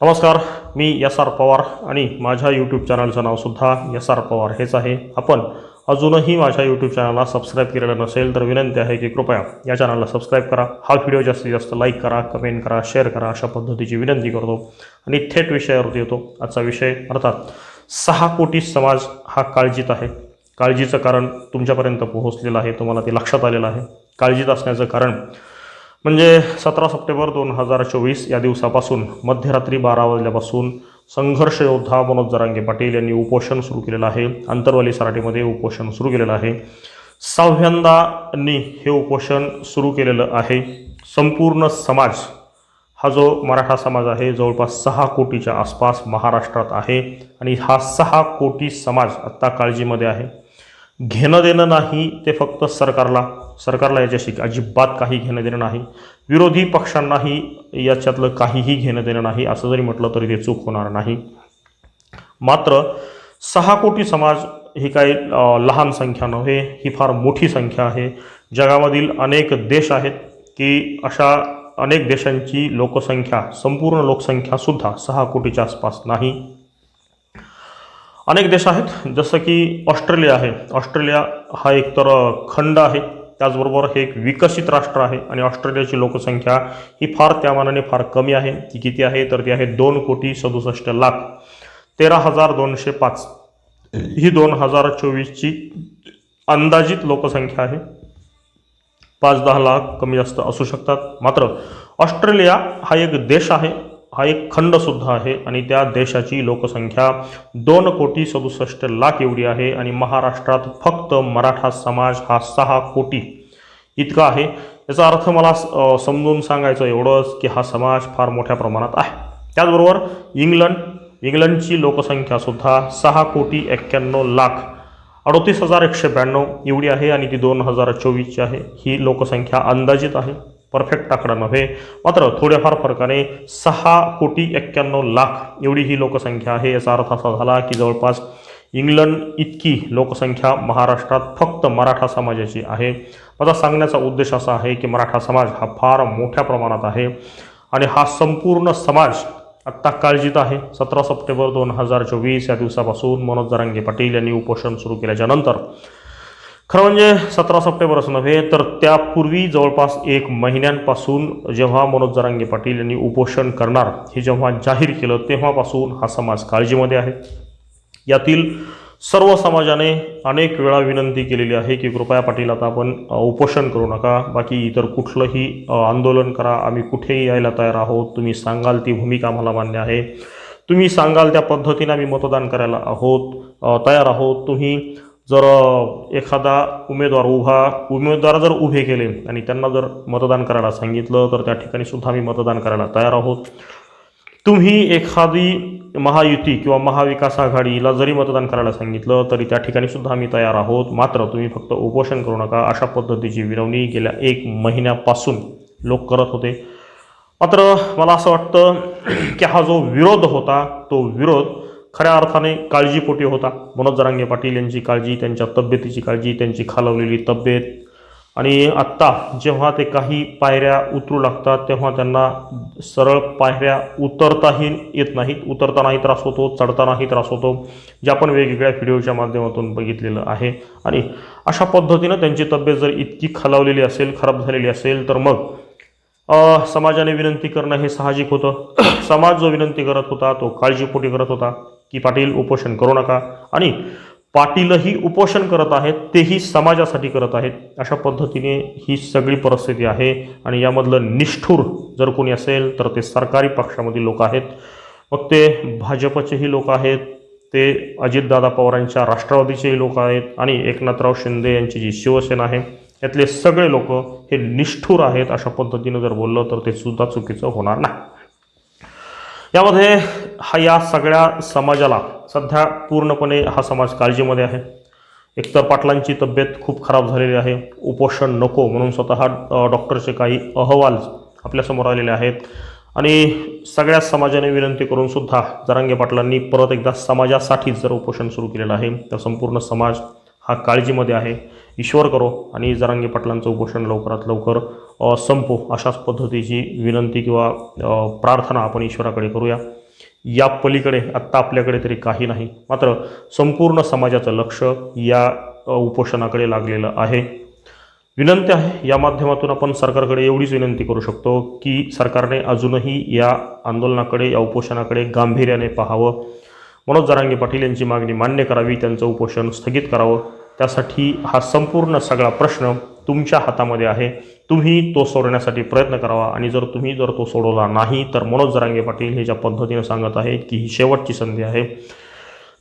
नमस्कार मी S R Pawar आणि माझ्या यूट्यूब चॅनलचं नावसुद्धा एस आर पवार हेच आहे. आपण अजूनही माझ्या यूट्यूब चॅनलला सबस्क्राईब केलेलं नसेल तर विनंती आहे की कृपया या चॅनलला सबस्क्राईब करा. हा व्हिडिओ जास्तीत जास्त लाईक करा कमेंट करा शेअर करा अशा पद्धतीची विनंती करतो आणि थेट विषयावरती येतो आजचा विषय. अर्थात सहा कोटी समाज हा काळजीत आहे. काळजीचं कारण तुमच्यापर्यंत पोहोचलेलं आहे तुम्हाला ते लक्षात आलेलं आहे. काळजीत असण्याचं कारण म्हणजे सतरा सप्टेंबर दोन हजार चोवीस या दिवसापासून मध्यरात्री बारा वाजल्यापासून संघर्ष योद्धा मनोज जरांगे पाटील यांनी उपोषण सुरू केलेलं आहे. अंतरवाली सराटीमध्ये उपोषण सुरू केलेलं आहे. सहाव्यांदानी हे उपोषण सुरू केलेलं आहे. संपूर्ण समाज हा जो मराठा समाज आहे जवळपास सहा कोटीच्या आसपास महाराष्ट्रात आहे आणि हा सहा कोटी समाज आत्ता काळजीमध्ये आहे. घेणं देणं नाही ते फक्त सरकारला सरकारला याच्याशी अजिबात काही घेणं देणं नाही. विरोधी पक्षांनाही याच्यातलं काहीही घेणं देणं नाही असं जरी म्हटलं तरी ते चूक होणार नाही. मात्र सहा कोटी समाज ही काही लहान संख्या नव्हे ही फार मोठी संख्या आहे. जगामधील अनेक देश आहेत की अशा अनेक देशांची लोकसंख्या संपूर्ण लोकसंख्यासुद्धा सहा कोटीच्या आसपास नाही. अनेक देश आहेत जसं की ऑस्ट्रेलिया आहे. ऑस्ट्रेलिया हा एक तर खंड आहे त्याचबरोबर हे एक विकसित राष्ट्र आहे आणि ऑस्ट्रेलियाची लोकसंख्या ही फार त्या मानाने फार कमी आहे. ती किती आहे? तर ती आहे दोन कोटी सदुसष्ट लाख. तेरा हजार दोनशे पाच. ही दोन हजार चोवीसची अंदाजित लोकसंख्या आहे. पाच दहा लाख कमी जास्त असू शकतात. मात्र ऑस्ट्रेलिया हा एक देश आहे हा एक खंडसुद्धा आहे आणि त्या देशाची लोकसंख्या दोन कोटी सदुसष्ट लाख एवढी आहे आणि महाराष्ट्रात फक्त मराठा समाज हा सहा कोटी इतका आहे. याचा अर्थ मला समजून सांगायचं एवढंच की हा समाज फार मोठ्या प्रमाणात आहे. त्याचबरोबर इंग्लंड इंग्लंडची लोकसंख्यासुद्धा सहा कोटी एक्क्याण्णव लाख अडोतीस हजार एकशे ब्याण्णव एवढी आहे आणि ती दोन हजार चोवीसची आहे. ही लोकसंख्या अंदाजित आहे. परफेक्ट आकडा नव्हे मात्र थोड्याफार फरकाने सहा कोटी एक्क्याण्णव लाख एवढी ही लोकसंख्या आहे याचा अर्थ असा झाला की जवळपास इंग्लंड इतकी लोकसंख्या महाराष्ट्रात फक्त मराठा समाजाची आहे. माझा सांगण्याचा उद्देश असा आहे की मराठा समाज हा फार मोठ्या प्रमाणात आहे आणि हा संपूर्ण समाज आत्ता काळजीत आहे. सतरा सप्टेंबर दोन हजार चोवीस या दिवसापासून मनोज जरांगे पाटील यांनी उपोषण सुरू केल्याच्यानंतर खरं म्हणजे सतरा सप्टेंबर असं नव्हे तर त्यापूर्वी जवळपास एक महिन्यांपासून जेव्हा मनोज जरांगे पाटील यांनी उपोषण करणार हे जेव्हा जाहीर केलं तेव्हापासून हा समाज काळजीमध्ये आहे. यातील सर्व समाजाने अनेक वेळा विनंती केलेली आहे की कृपया पाटील आता आपण उपोषण करू नका बाकी इतर कुठलंही आंदोलन करा आम्ही कुठेही यायला तयार आहोत तुम्ही सांगाल ती भूमिका आम्हाला मान्य आहे. तुम्ही सांगाल त्या पद्धतीने आम्ही मतदान करायला आहोत तयार आहोत तुम्ही जर एखादा उमेदवार उभा उमेदवार जर उभे केले आणि त्यांना जर मतदान करायला सांगितलं तर त्या ठिकाणी सुद्धा आम्ही मतदान करायला तयार आहोत. तुम्ही एखादी महायुती किंवा महाविकास आघाडीला जरी मतदान करायला सांगितलं तरी त्या ठिकाणी सुद्धा आम्ही तयार आहोत. मात्र तुम्ही फक्त उपोषण करू नका. अशा पद्धतीची विनवणी गेल्या एक महिन्यापासून लोक करत होते. मात्र मला असं वाटतं की हा जो विरोध होता तो विरोध खऱ्या अर्थाने काळजीपोटी होता. मनोज जरांगे पाटील यांची काळजी त्यांच्या तब्येतीची काळजी त्यांची खालवलेली तब्येत. आणि आत्ता जेव्हा ते काही पायऱ्या उतरू लागतात तेव्हा त्यांना सरळ पायऱ्या उतरताही येत नाहीत. उतरतानाही त्रास होतो चढतानाही त्रास होतो जे आपण वेगवेगळ्या व्हिडिओच्या माध्यमातून बघितलेलं आहे. आणि अशा पद्धतीनं त्यांची तब्येत जर इतकी खालावलेली असेल खराब झालेली असेल तर मग समाजाने विनंती करणं हे साहजिक होतं. समाज जो विनंती करत होता तो काळजीपोटी करत होता. की पाटील उपोषण करू नका. आणि पाटीलही उपोषण करत आहेत तेही समाजासाठी करत आहेत अशा पद्धतीने ही सगळी परिस्थिती आहे. आणि यामधलं निष्ठूर जर कोणी असेल तर ते सरकारी पक्षामधील लोक आहेत. मग ते भाजपचेही लोक आहेत ते अजितदादा पवारांच्या राष्ट्रवादीचेही लोक आहेत आणि एकनाथराव शिंदे यांची जी शिवसेना आहे यातले सगळे लोक हे निष्ठूर आहेत अशा पद्धतीनं जर बोललं तर ते सुद्धा चुकीचं होणार नाही. यामध्ये हा या सगळ्या समाजाला सध्या पूर्णपणे हा समाज काळजीमध्ये आहे. एकतर पाटलांची तब्येत खूप खराब झालेली आहे. उपोषण नको म्हणून स्वतः डॉक्टरचे काही अहवाल आपल्यासमोर आलेले आहेत. आणि सगळ्या समाजाने विनंती करून सुद्धा जरांगे पाटलांनी परत एकदा समाजासाठीच जर उपोषण सुरू केलेलं आहे तर संपूर्ण समाज हा काळजीमध्ये आहे. ईश्वर करो आणि जरांगी पाटलांचं उपोषण लवकरात लवकर संपो अशाच पद्धतीची विनंती किंवा प्रार्थना आपण ईश्वराकडे करूया. या पलीकडे आत्ता आपल्याकडे तरी काही नाही मात्र संपूर्ण समाजाचं लक्ष या उपोषणाकडे लागलेलं आहे. विनंती आहे या माध्यमातून आपण सरकारकडे एवढीच विनंती करू शकतो की सरकारने अजूनही या आंदोलनाकडे या उपोषणाकडे गांभीर्याने पाहावं. मनोज जरांगे पाटील यांची मागणी मान्य करावी त्यांचं उपोषण स्थगित करावं. त्यासाठी हा संपूर्ण सगळा प्रश्न तुमच्या हातामध्ये आहे. तुम्ही तो सोडवण्यासाठी प्रयत्न करावा. आणि जर तुम्ही जर तो सोडवला नाही तर मनोज जरांगे पाटील हे ज्या पद्धतीनं सांगत आहेत की ही शेवटची संधी आहे.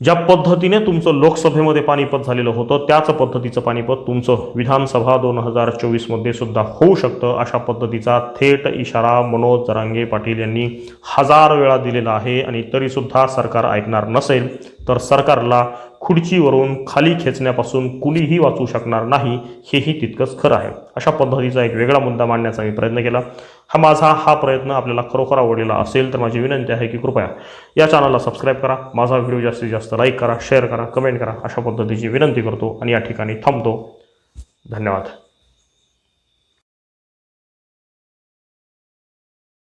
ज्या पद्धतीने तुमचं लोकसभेमध्ये पानिपत झालेलं होतं त्याच पद्धतीचं पानिपत तुमचं विधानसभा दोन हजार चोवीसमध्ये सुद्धा होऊ शकतं. अशा पद्धतीचा थेट इशारा मनोज जरांगे पाटील यांनी हजार वेळा दिलेला आहे आणि तरीसुद्धा सरकार ऐकणार नसेल तर सरकारला खुर्चीवरून खाली खेचण्यापासून कुणीही वाचू शकणार नाही हेही तितकंच खरं आहे. अशा पद्धतीचा एक वेगळा मुद्दा मांडण्याचा मी प्रयत्न केला. हा माझा हा प्रयत्न आपल्याला खरोखर आवडलेला असेल तर माझी विनंती आहे की कृपया या चॅनलला सबस्क्राईब करा माझा व्हिडिओ जास्तीत जास्त लाईक करा शेअर करा कमेंट करा अशा पद्धतीची विनंती करतो आणि या ठिकाणी थांबतो. धन्यवाद.